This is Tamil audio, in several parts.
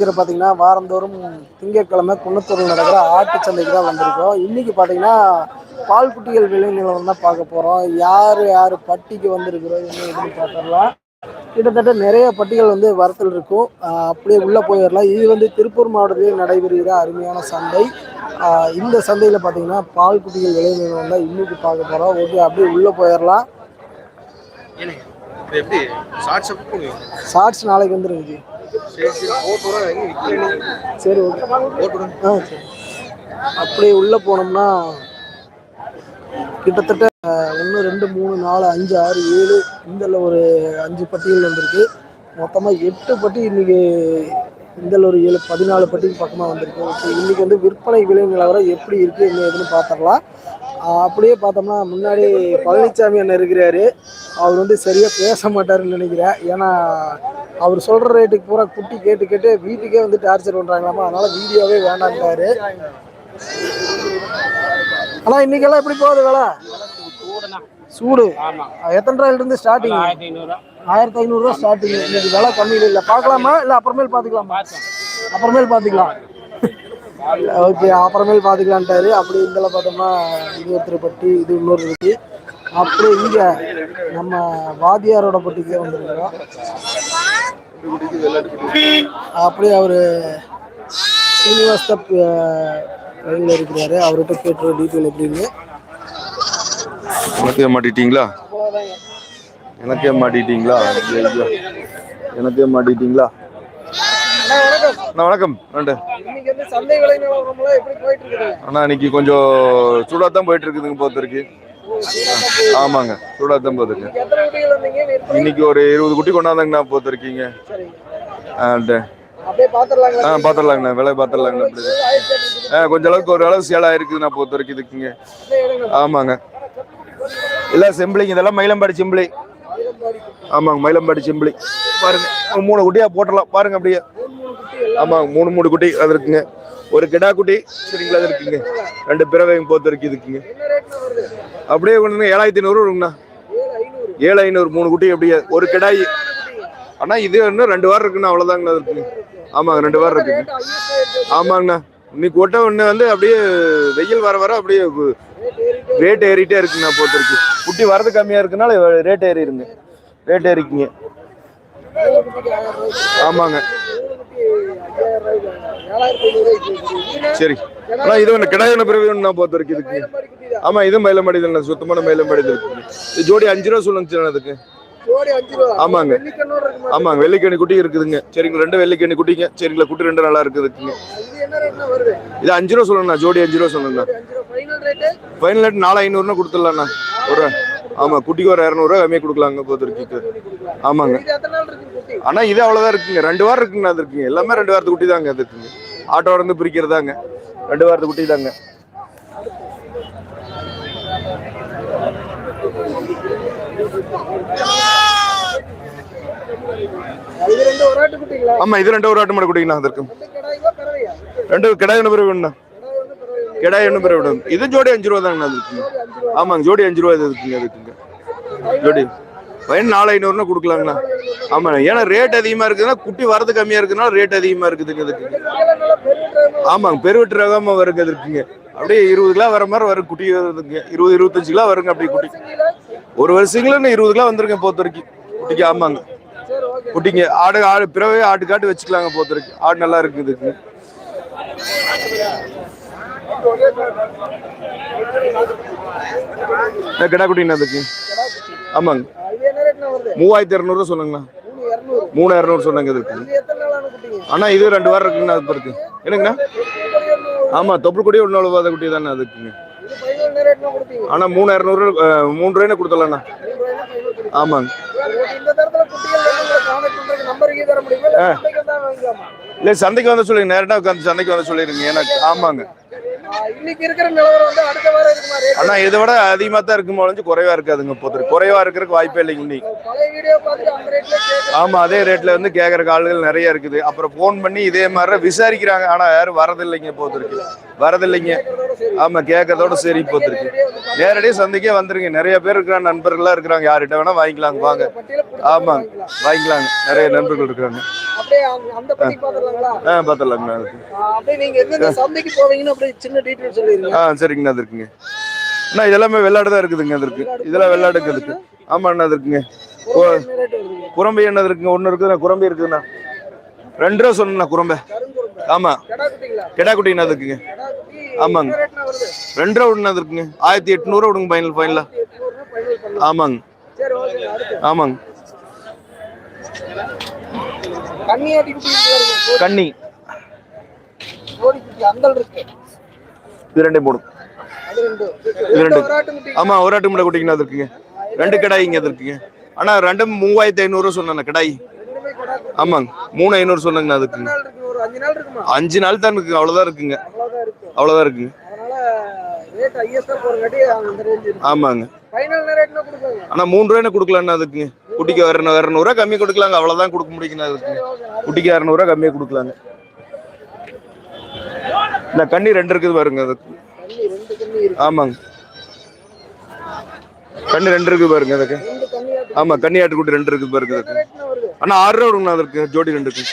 இதில் பார்த்தீங்கன்னா வாரந்தோறும் திங்கட்கிழமை குன்னத்தூரில் நடக்கிற ஆட்டு சந்தைக்கு தான் வந்திருக்கோம். இன்னைக்கு பார்த்தீங்கன்னா பால் குட்டிகள் விலை நிலவரம் தான் பார்க்க போகிறோம் யார் யார் பட்டிக்கு வந்திருக்கிறோம் என்ன ஏதுன்னு பார்த்துடலாம். கிட்டத்தட்ட நிறைய பட்டிகள் வந்து வரத்தில் இருக்கும். அப்படியே உள்ளே போயிடலாம். இது வந்து திருப்பூர் மாவட்டத்தில் நடைபெறுகிற அருமையான சந்தை. இந்த சந்தையில் பார்த்தீங்கன்னா பால் குட்டிகள் விலை நிலவரம் தான் இன்னைக்கு பார்க்க போகிறோம் ஓகே அப்படியே உள்ளே போயிடலாம். எப்படி? ஷார்ட்ஸ் நாளைக்கு வந்துருக்கு சரி ஓகே. ஆ சரி. அப்படியே உள்ளே போனோம்னா கிட்டத்தட்ட ஒன்று ரெண்டு மூணு நாலு அஞ்சு ஆறு ஏழு இந்தல ஒரு அஞ்சு பட்டிகள் வந்திருக்கு. மொத்தமாக எட்டு பட்டி இன்னைக்கு இந்தல ஒரு ஏழு பதினாலு பட்டிக்கு பக்கமாக வந்திருக்கு. ஓகே இன்னைக்கு வந்து விற்பனை விலை நிலவரம் எப்படி இருக்குது என்ன எதுன்னு பார்த்துடலாம் அப்படியே பார்த்தோம்னா முன்னாடி பழனிசாமி அண்ணன் இருக்கிறாரு. அவர் வந்து சரியாக பேச மாட்டாருன்னு நினைக்கிறேன். ஏன்னா அவர் சொல்கிற ரேட்டுக்கு பூரா குட்டி கேட்டு கேட்டு வீட்டுக்கே வந்து டார்ச்சர் பண்ணுறாங்களாமா அதனால் வீடியோவே வேண்டான்ட்டாரு ஆனால் இன்னைக்கெல்லாம் எப்படி போகுது வேலை? சூடு. எத்தனை ரூபாயில இருந்து ஸ்டார்டிங் ஆயிரத்தி ஐநூறுரூவா ஸ்டார்டிங் இன்னைக்கு விலை கம்மி இல்லை. பார்க்கலாமா? இல்லை அப்புறமேல் பார்த்துக்கலாமா? அப்புறமேல் பார்த்துக்கலாம். ஓகே அப்புறமேல் பார்த்துக்கலான்ட்டாரு அப்படி இதில் பார்த்தோம்னா இது ஒருத்தர் பட்டி இது இன்னொரு இருக்கு அப்படியே இங்கே நம்ம வாதியாரோட பட்டிக்கே வந்திருக்கிறோம். அப்படியே அவர் சீனிவாஸ்த ட்ரெயினில் இருக்கிறாரு. அவர்கிட்ட கேட்டுருவோம். டீட்டெயில் எப்படின்னு எனக்கே மாட்டிட்டீங்களா? எனக்கே மாட்டிட்டீங்களா. எனக்கே மாட்டிட்டீங்களா? அண்ணா வணக்கம். அண்ணா இன்னைக்கு கொஞ்சம் சூடாக தான் போயிட்டு இருக்குதுங்க பொறுத்தருக்கு ஆமாங்க விற்பனை? இன்னைக்கு ஒரு இருபது குட்டி கொண்டாந்தாங்கண்ணா பொறுத்திருக்கீங்க சரிங்க. ஆ பார்த்துடலாங்கண்ணா விலை பார்த்துடலாங்கண்ணா ஆ கொஞ்ச அளவுக்கு ஒரு அளவு சேலாக இருக்குதுண்ணா பொறுத்த வரைக்கும் இதுக்குங்க ஆமாங்க. இல்லை செம்பிளிங்க இதெல்லாம் மயிலம்பாடி செம்பிளி ஆமாங்க மயிலம்பாடி செம்பிளி பாருங்க மூணு குட்டியா போட்டலாம் பாருங்க அப்படியே. ஆமாங்க மூணு மூணு குட்டி அது இருக்குங்க. ஒரு கிடா குட்டி சரிங்களா அது இருக்குங்க. ரெண்டு பிறவையும் பொறுத்த வரைக்கும் இருக்குங்க. அப்படியே கொண்டு ஏழாயிரத்தி ஐநூறு வருங்கண்ணா. ஏழு ஐநூறு மூணு குட்டி அப்படியே ஒரு கிடாய். அண்ணா இது இன்னும் ரெண்டு வாரம் இருக்குண்ணா அவ்வளோதாங்கண்ணா இருக்குங்க. ஆமாங்க ரெண்டு வாரம் இருக்குங்க. ஆமாங்கண்ணா. இன்னைக்கு ஒட்ட ஒன்று வந்து அப்படியே வெயில் வர வர அப்படியே ரேட் ஏறிட்டே இருக்குங்கண்ணா இருக்குண்ணா பொறுத்த வரைக்கும் குட்டி வரது கம்மியாக இருக்குனால ரேட் ஏறிடுங்க. ரேட் ஏறிக்குங்க. ஆமாங்க. சரி. அண்ணா இது ஒன்று கிடாயின பிறகு நான் பொறுத்த வரைக்கும் தான் ஆமாம் இது மயிலம்பாடி தானே சுத்தமான மயிலம்பாடி இது ஜோடி அஞ்சு ரூபா சொல்லுங்க அதுக்கு. ஆமாங்க. ஆமாங்க வெள்ளிக்கணி குட்டி இருக்குதுங்க. சரிங்களா ரெண்டு வெள்ளிக்கணி குட்டிங்க. சரிங்களா குட்டி ரெண்டு நல்லா இருக்குதுங்க இது அஞ்சு ரூபா சொல்லுங்கண்ணா ஜோடி அஞ்சு ரூபா சொல்லுங்கண்ணா ஃபைனல் ரேட் நாலு ஐநூறுனா கொடுத்துடலாண்ணா. ஒரு ஆமாம் குட்டிக்கு ஒரு இரநூறுவா கம்மியாக கொடுக்கலாங்க பொறுத்தவரைக்கும் ஆமாங்க. இருக்கு ஆனால் இது அவ்வளோதான் இருக்குங்க. ரெண்டு வாரம் இருக்குங்க அது இருக்குங்க. எல்லாமே ரெண்டு வாரத்து குட்டி தாங்க அது இருக்குங்க. ஆட்டோ இருந்து பிரிக்கிறதாங்க. ரெண்டு வாரத்து குட்டி தாங்க. குட்டிங்களா? ஆமாம் இது ரெண்டு ஒரு ஆட்டு மாடு குட்டிங்கண்ணா அது இருக்கும் ரெண்டு கிடாய் பிறகு வேணுண்ணா கடாய் வந்து கிடாய் ஒன்று பிறகு விடும் இது ஜோடி அஞ்சு ரூபா தாங்கண்ணா இருக்குங்க ஆமாங்க ஜோடி அஞ்சு ரூபா இது இருக்குங்க இருக்குங்க ஜோடி. பையன் நாலு ஐநூறுனா கொடுக்கலாங்கண்ணா. ஆமாண்ணா ஏன்னா ரேட் அதிகமாக இருக்குதுன்னா குட்டி வரது கம்மியாக இருக்குதுனால ரேட் அதிகமாக இருக்குதுங்க இதுக்கு. ஆமாங்க பெருவெட்டு ரகமாக வருங்க அது இருக்குங்க அப்படியே இருபது கிலோ வர மாதிரி வரும் குட்டி வருதுங்க இருபது இருபத்தஞ்சு கிலோ வருங்க அப்படியே குட்டி. ஒரு வருஷங்களும் இருபது கிலோ வந்துருங்க பொறுத்த வரைக்கும். குட்டிக்கு ஆமாங்க. குட்டிங்க ஆடு ஆடு பிறவே ஆட்டு காட்டு வச்சுக்கலாங்க பொறுத்த வரைக்கும். ஆடு நல்லா இருக்குது கிடா குட்டிங்க அதுக்கு ஆமாங்க. மூவாயிரத்தி இரநூறுவா சொன்னாங்கண்ணா மூணு இரநூறு சொன்னாங்க இதுக்கு. அண்ணா இது ரெண்டு வாரம் இருக்குங்கண்ணா அது பிறகு என்னங்கண்ணா? ஆமாம் தொப்புள் குடி ஒன்று அவ்வளோ குட்டி தானே அதுக்குங்க இது ஆனால் மூணு இரநூறு மூணு ரூபாய்னு கொடுத்துடலாண்ணா. ஆமாங்க. இல்ல சந்தைக்கு இல்லை சந்தைக்கு வந்து சொல்லுங்க நேரடியாக உட்காந்து சந்தைக்கு வந்து சொல்லிடுங்க. எனக்கு ஆமாங்க. இன்னைக்கு இருக்கிற நிலவரம் வந்து அடுத்த வாரம் இருக்குமா அண்ணா இதை விட அதிகமாக தான் இருக்கும் ஒழிஞ்சு குறைவா இருக்காதுங்க பொறுத்து குறைவா இருக்கிறதுக்கு வாய்ப்பே இல்லைங்க ரேட்ல கேட்க ஆமாம் அதே ரேட்டில் வந்து கேட்குற ஆளுகள் நிறைய இருக்குது. அப்புறம் ஃபோன் பண்ணி இதே மாதிரி விசாரிக்கிறாங்க. ஆனால் யாரும் வரதில்லைங்க பொறுத்த வரைக்கும் வரதில்லைங்க. ஆமா கேட்கறதோட சரி போத்துருக்கு. நேரடியாக சந்தைக்கே வந்துருங்க. நிறைய பேர் இருக்கிறாங்க நண்பர்கள்லாம் இருக்கிறாங்க. யார்கிட்ட வேணா வாங்கிக்கலாங்க. வாங்க. ஆமாங்க. வாங்கிக்கலாங்க. நிறைய நண்பர்கள் இருக்கிறாங்க. அப்படியே அந்த- ஆ. அதுக்கு அப்படியே நீங்க எந்தெந்த சந்தைக்கு போவீங்கன்னு அப்படியே சின்ன டீட்டெயில் சொல்லிருங்க ஆ சரிங்கண்ணா அது இருக்குங்க. அண்ணா இதெல்லாமே வெள்ளாடு தான் இருக்குதுங்க அது இருக்கு. இதெல்லாம் வெள்ளாடுக்கு இருக்கு. ஆமாண்ணா அது இருக்குங்க. குரம்பை என்ன இருக்குங்க? ஒன்று இருக்குதுண்ணா குரம்பை இருக்குதுண்ணா. ரெண்டு ரூபா சொன்னேண்ணா குரம்பை. ஆமா. கடா குட்டிங்கண்ணா அது இருக்குங்க. ஆமாங்க. ரெண்டு ரூபா அது இருக்குங்க. ஆயிரத்தி எட்நூறுவா விடுங்க ஃபைனல் ஃபைனலா எட்நூறு ஃபைனல் பண்ணலாம். ஆமாங்க. ஆமாங்க கன்னியாட்டி குட்டி இருக்கு பாருங்க. கோடி- கன்னி கோடி குட்டி அந்தல் இருக்கு இது போடும் ரெண்டு இது ரெண்டு. ஆமா ஒரு ஆட்டு முட்டை குட்டிங்கண்ணா அது இருக்குங்க. ரெண்டு கடாயிங்க அது இருக்குங்க. ஆனா ரெண்டும் மூவாயிரத்தி ஐநூறுரூவா சொன்னேண்ணா கடாய். ஆமாங்க. மூணு ஐநூறு சொன்னேங்கண்ணா அதுக்குங்க அஞ்சு நாள் தான் இருக்குங்க அவ்வளோதான் இருக்குங்க. அவ்வளவுதான் இருக்குங்க. ஆமாங்க. ஆனா மூணு ரூபாய்னு கொடுக்கலாண்ணா அதுக்குங்க? குட்டிக்கு வரணும் இரநூறுவா கம்மி கொடுக்கலாங்க. அவ்வளோதான் கொடுக்க முடியுங்க. அதுக்கு குட்டிக்கு இரநூறுவா கம்மியாக கொடுக்கலாங்க. இந்த கண்ணி ரெண்டு இருக்குது பாருங்க. அதுக்கு ஆமாங்க. கண்ணி ரெண்டு இருக்குது பாருங்க அதுக்கு. ஆமாம் கண்ணி ஆட்டு ஆட்டுக்குட்டி ரெண்டு இருக்குது பாருங்க அதுக்கு. அண்ணா ஆறு ரூபா கொடுங்கண்ணா அதுக்கு. ஜோடி ரெண்டுக்கு.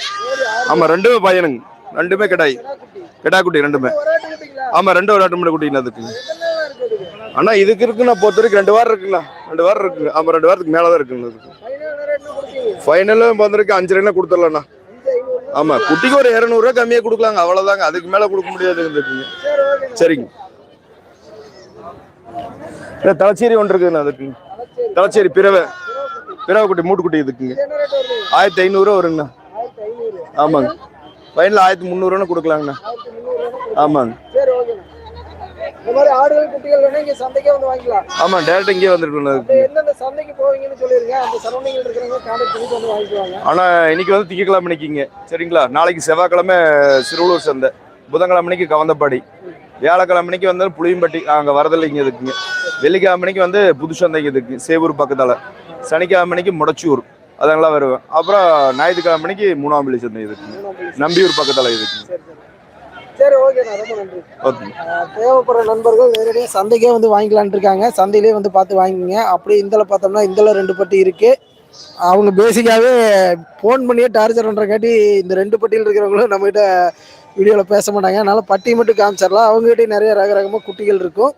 ஆமாம் ரெண்டுமே பையனுங்க. ரெண்டுமே கிடாய். குட்டி கிடா குட்டி ரெண்டுமே. ஆமாம் ரெண்டு ஒரு ஆட்டு மட்டும் குட்டிங்கண்ணா அதுக்கு எத்தனை நாள் இருக்கு அதுக்கு அண்ணா இதுக்கு இருக்குண்ணா பொறுத்த வரைக்கும் ரெண்டு வாரம் இருக்குண்ணா. ரெண்டு வாரம் இருக்குங்க ஆமா ரெண்டு வாரத்துக்கு மேலே தான் இருக்குங்க அதுக்கு ஃபைனலும் வந்திருக்கு. அஞ்சு ரூபா கொடுத்துடலாண்ணா. ஆமா குட்டிக்கு ஒரு இரநூறுவா கம்மியாக கொடுக்கலாங்க. அவ்வளோதாங்க அதுக்கு மேலே கொடுக்க முடியாதுங்க இதுக்குங்க சரிங்க. இல்ல தலைச்சேரி ஒன்று இருக்குதுண்ணா அதுக்குங்க தலைச்சேரி பிறவை. பிறவை குட்டி மூட்டுக்குட்டி இதுக்குங்க. ஆயிரத்தி ஐநூறுரூவா வருங்கண்ணா. ஆமாங்க. ஃபைனல் ஆயிரத்தி முந்நூறுவான்னு கொடுக்கலாங்கண்ணா. ஆமாங்க. இந்த மாதிரி ஆடுகள் குட்டிகள் வேணா இங்க சந்தைக்கே வந்து வாங்கிக்கலாம். ஆமாம் டேரக்ட் இங்கேயே வந்துருக்குண்ணா அதுக்கு அப்படியே எந்தெந்த சந்தைக்கு போவீங்கன்னு சொல்லிருங்க. அந்த சரௌண்டிங்ல இருக்கிறவங்க கான்டாக்ட் பண்ணி வந்து வாங்கிக்குவாங்க ஆனால் இன்னைக்கு வந்து திங்கக்கிழமை நிற்கிங்க சரிங்களா? நாளைக்கு செவ்வாய்க்கிழமை சிறுவலூர் சந்தை. புதன்கிழமைக்கு கவந்தப்பாடி. வியாழக்கிழமைக்கு வந்து புளியம்பட்டி. அங்கே வரதில்லைங்க இதுக்குங்க வெள்ளிக்கிழமைக்கு வந்து புது சந்தைக்கு இதுக்கு சேவூர் பக்கத்தால். சனிக்கிழமைக்கு முடச்சூர். அதெல்லாம் வருவேன். அப்புறம் ஞாயிற்றுக்கிழமைக்கு மூணாம்பள்ளி சந்தை இதுக்குங்க நம்பியூர் பக்கத்தால் இதுக்குங்க சரி ஓகேண்ணா ரொம்ப நன்றி. ஓகே. தேவைப்படுற நண்பர்கள் நேரடியாக சந்தைக்கே வந்து வாங்கிக்கலான்ட்டு இருக்காங்க சந்தையிலே வந்து பார்த்து வாங்கிக்கங்க. அப்படியே இந்தல பார்த்தோம்னா இந்தல ரெண்டு பட்டி இருக்கு. அவங்க பேசிக்காகவே ஃபோன் பண்ணியே டார்ச்சர் பண்ணுறக்காட்டி இந்த ரெண்டு பட்டியில் இருக்கிறவங்களும் நம்மகிட்ட வீடியோவில் பேச மாட்டாங்க. அதனால பட்டி மட்டும் காமிச்சிடலாம். அவங்ககிட்டயும் நிறைய ரக ரகமாக குட்டிகள் இருக்கும்.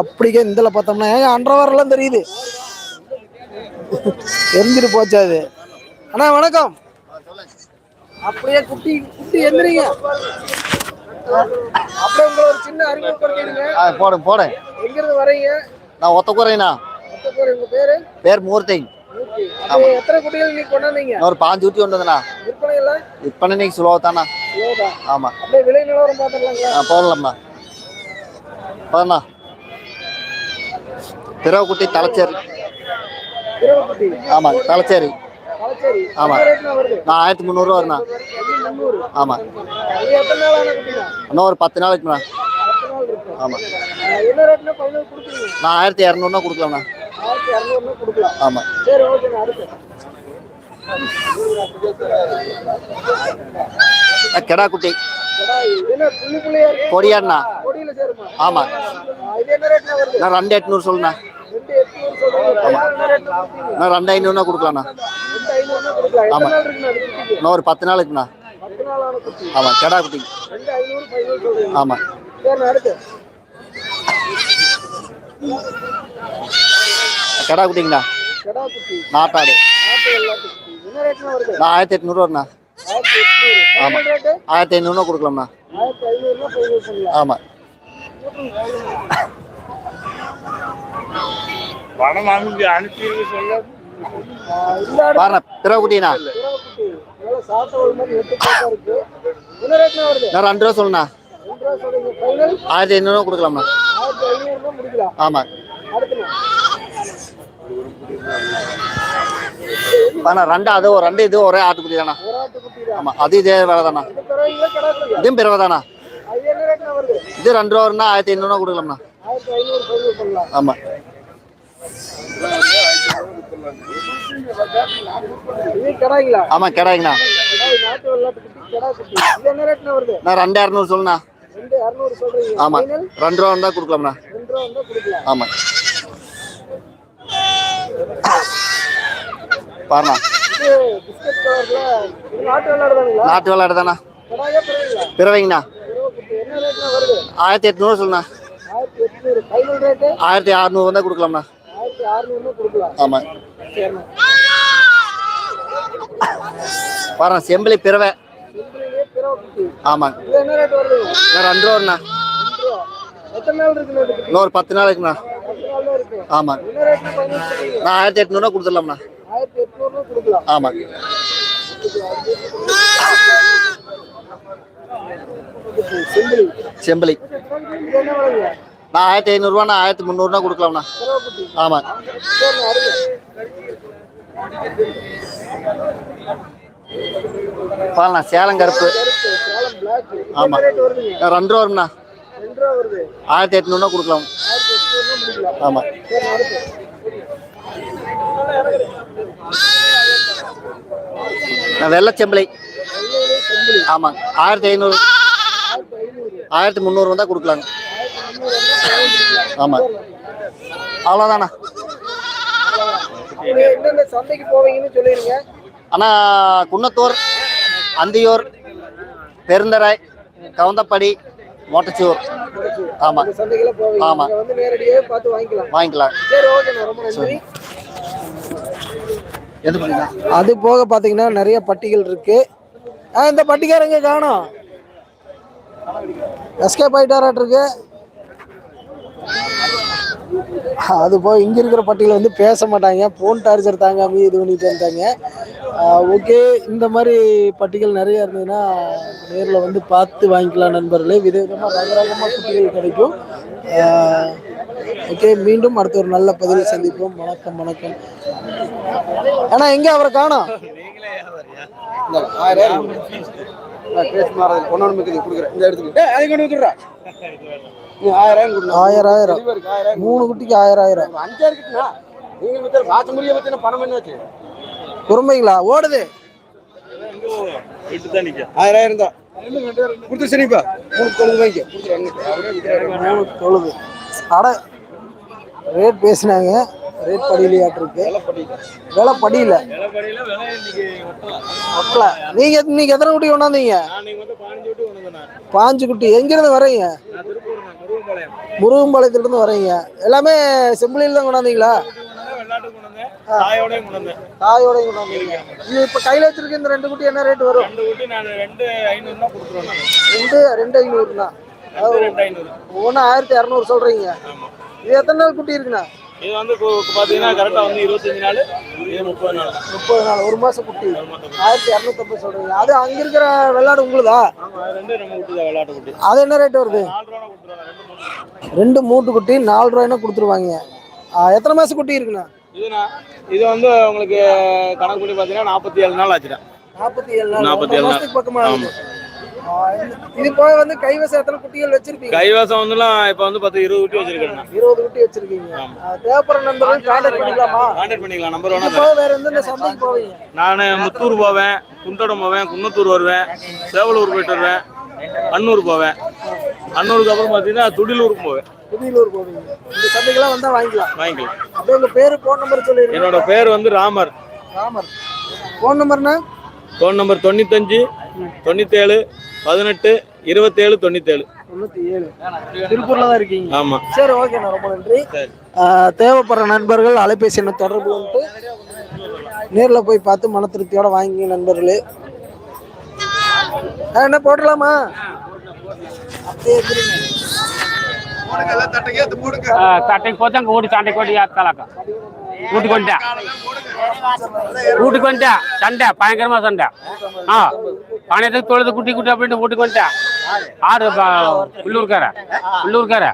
அப்படிக்கே இந்தல பார்த்தோம்னா ஏங்க அன்றவரெல்லாம் தெரியுது. தெரிஞ்சிட்டு போச்சு அது. அண்ணா வணக்கம். அப்படியே குட்டி குட்டி எந்திரிங்க. அப்படியே உங்களை ஒரு சின்ன அறிமுகப்படுத்திடுங்க எங்கிருந்து வரீங்க? நான் ஒத்த குறைண்ணா மொத்த பேர்? உங்க பேரு பேர் எத்தனை குட்டிகள் நீங்க கொண்டாந்தீங்க? ஒரு பாஞ்சு கொண்டு வந்தண்ணா. விற்பனை தானா இவ்வளவுதான். ஆமாம் அப்படியே விலை நிலவரம் பார்த்துடலாங்களா ஆ போடலாம்ண்ணா. போதுண்ணா பிறகுக்குட்டி தலைச்சேரி. ஆமாம் தலைச்சேரி. கலச்சேரி ஆமா. என்ன ரேட்ல வருது? நான் ஆயிரத்தி முந்நூறுரூவா வருண்ணா. ஆமாம் இன்னும் ஒரு பத்து நாளைக்குண்ணா ஆமாம் நான் ஆயிரத்தி இரநூறுனா கொடுக்கலாம்ண்ணா. ஆமாம் கெடா குட்டி. சேருமா? ஆமாம் நான் ரெண்டு எட்நூறு சொல்லுண்ணா. கொடுக்குறீங்க நான் ரெண்டு ஐநூறுனா கொடுக்கலாம்ண்ணா. ரெண்டு ஐநூறுனா கொடுக்கலாம் எத்தனை ஆமா. நாள் இருக்குண்ணா அது குட்டிக்கு? இன்னும் ஒரு பத்து நாளைக்குண்ணா. ஆமாம் கெடா குட்டி. ஆமாம் கெடா குட்டிங்கண்ணா. நாட்டாடு. வருது? நான் ஆயிரத்தி எட்நூறுவா வருண்ணா ஆயிரத்தி ஐநூறுனா கொடுக்கலாம்ண்ணா. ஆமாம் ஆஹ் இந்த ஆடு பாருண்ணா ரேட்னா வருது. நான் ரெண்டு ரூபா சொல்லுண்ணா. ஆயிரத்தி ஐநூறுவா ஆமாம் அடுத்துண்ணா ஆனா ரெண்டு அது ஒரு ரெண்டு இது ஒரே ஆட்டுக்குட்டி தானா ஆமா அது இதே வேலை தானா இதுவும் பிறவை தானா இது ரெண்டு ரூபா வரும்னா ஆயிரத்தி ஐநூறுவா கொடுக்கலாம்ண்ணா ஆமா. ஆமா கிடாய்ங்கண்ணா. நான் ரெண்டு இரநூறு சொல்லுண்ணா. ஆமா? ரெண்டு ரூபா இருந்தா கொடுக்கலாம்ண்ணா. ஆமா. பாருண்ணா. நாட்டு விளையாடு தானே பிறவைங்கண்ணா. ஆயிரத்தி எட்நூறு சொல்லுண்ணா. ஆயிரத்தி அறுநூறு வந்தா கொடுக்கலாம்ண்ணா. ஆயிரத்தி அறுநூறுனா கொடுக்கலாம். ஆமா. சரிண்ணா பாருண்ணா செம்பிளி பிறவை. ஆமாங்க ரெண்டு ரூபாண்ணா இன்னொரு பத்து நாளைக்குண்ணா. ஆமாங்க நான் ஆயிரத்தி எட்நூறுவா கொடுத்துடலாம்ண்ணா. ஆமாங்க சிம்பிளி நான் ஆயிரத்தி ஐநூறுரூவா நான் ஆயிரத்தி முந்நூறுனா கொடுக்கலாம்ண்ணா. ஆமாம் பாலண்ணா சேலம் கருப்பு. ஆமாம் ரெண்டு ரூபா வரும்ண்ணா. ஆயிரத்தி எட்நூறுனா கொடுக்கலாம். ஆமாம் வெள்ளை ஆமாங்க ஆயிரத்தி ஐநூறு ஆயிரத்தி ஐநூறு. ஆயிரத்தி முந்நூறு வந்தால் கொடுக்கலாங்க ஆயிரத்தி முந்நூறு வந்தா ஃபைனல் பண்ணிக்கலாம். ஆமாம் அவ்வளோதாண்ணா சந்தைக்கு போவீங்கன்னு சொல்லிருங்க. அண்ணா குன்னத்தூர் அந்தியூர் பெருந்தரை கவுந்தப்படி மொட்டச்சூர். ஆமா. பார்த்து வாங்கிக்கலாம். அது போக பார்த்தீங்கன்னா நிறைய பட்டிகள் இருக்கு. இந்த பட்டிக்காரங்க காணோம். எஸ்கேப் ஆயிட்டாராட்டிருக்கு அது போக இங்கே இருக்கிற பட்டியல வந்து பேச மாட்டாங்க. ஃபோன் டார்ச்சர் தாங்காம இது பண்ணிட்டு இருந்தாங்க ஓகே இந்த மாதிரி பட்டிகள் நிறைய இருந்ததுன்னா நேரில் வந்து பார்த்து வாங்கிக்கலாம் நண்பர்களே. விதவிதமாக ரகரகமாக குட்டிகள் கிடைக்கும். ஓகே மீண்டும் அடுத்த ஒரு நல்ல பதிவில் சந்திப்போம். வணக்கம் வணக்கம். ஆனால் எங்கே அவரை காணோம்? ஆயிரம் ஆயிரம் மூணு குட்டிக்கு ஆயிரம் ஆயிரம். குறும்பைங்களா ஓடுது. ஆயிரம் தான். கொடுத்து சரிப்பா. மூணு தொழுது வாங்கிக்க மூணு தொழுது. அட ரேட் பேசினாங்க. ரேட் படியிலையாட்டிருக்கு விலை படியில. ஒட்டல. நீங்க நீங்க எத்தனை குட்டி கொண்டாந்தீங்க? பாஞ்சு குட்டி எங்கிருந்து வர்றீங்க? முருகம்பாளையத்துல இருந்து வர்றீங்க எல்லாமே செம்பிளியில் தான் கொண்டாந்தீங்களா? தாயோடய கொண்டாந்தீங்க இது இப்ப கையில வச்சிருக்க இந்த ரெண்டு குட்டி என்ன ரேட் வரும்? ரெண்டு ரெண்டு ஐநூறுண்ணா ஒன்று ஆயிரத்தி இரநூறு சொல்றீங்க. இது எத்தனை நாள் குட்டி இருக்குண்ணா? இது வந்து பார்த்தீங்கன்னா கரெக்டாக வந்து இருபத்தஞ்சு நாள் இது முப்பது நாள். முப்பது நாள் ஒரு மாசம் குட்டி. ஆயிரத்தி இரநூத்தம்பது சொல்றீங்க. அது அங்க இருக்கிற வெள்ளாடு உங்களுதா? ரெண்டு நம்ம குட்டி தான் விளையாட்டு குட்டி. அது என்ன ரேட் வருது? ரெண்டு ரெண்டு மூட்டு குட்டி நாலு ரூபாய்னா கொடுத்துருவாங்க. எத்தனை மாசம் குட்டி இருக்குண்ணா? இதுனா இது வந்து உங்களுக்கு கணக்கு பண்ணி பார்த்தீங்கன்னா நாற்பத்தி ஏழு நாள் ஆச்சுடா நாற்பத்தி ஏழு நாள். நாற்பத்தி ஏழு நாள். மாசத்துக்கு இது போக வந்து கைவசம் எத்தனை குட்டிகள் வச்சிருப்பீங்க? கைவாசம் வந்துலாம் இப்போ வந்து பத்து இருபது குட்டி வச்சிருக்கேன் இருபது குட்டி வச்சிருக்கீங்க. தேவைப்படுற நண்பர்கள் கான்டாக்ட் பண்ணிக்கலாமா. கான்டாக்ட் பண்ணிக்கலாம். நம்பர் வேணா போக வேற எந்தெந்த சந்தைக்கு போவீங்க? நான் முத்தூர் போவேன் குந்தடம் போவேன் குன்னத்தூர் வருவேன் சேவலூர் போயிட்டு வருவேன் அன்னூர் போவேன். அன்னூருக்கு அப்புறம் பார்த்தீங்கன்னா துடிலூருக்கு போவேன். புதியலூர் போவீங்க. இந்த சந்தைக்கெல்லாம் வந்தா வாங்கிக்கலாம். வாங்கிக்கலாம். அப்படியே உங்க பேரு போன் நம்பர் சொல்லிருங்க என்னோட பேர் வந்து ராமர். ராமர். போன் நம்பர்னா ஃபோன் நம்பர் தொண்ணூத்தஞ்சு தொண்ணூத்தேழு பதினெட்டு இருபத்தேழு தொண்ணூத்தேழு. தொண்ணூத்தி ஏழு திருப்பூர்ல தான் இருக்கீங்க. ஆமாம் சரி ஓகேண்ணா ரொம்ப நன்றி. தேவைப்படுற நண்பர்கள் அலைபேசி எண்ணை தொடர்பு கொண்டு நேரில் போய் பார்த்து மன திருப்தியோட வாங்கி நண்பர்களே. என்ன போடலாமா அப்படியே తట్టకపోతే ఇంకా ఊడి తండ్రి కొట్టి చేస్తాక ఊటి కొంట. ఊటి కొంట. సండ పాయకర్మ సండ. పానైతే తోడదు కుట్టి కుట్టి అప్పుడు ఊటి కొంట. ఆరు ఉల్లూరుకారా? ఉల్లూరుకారా?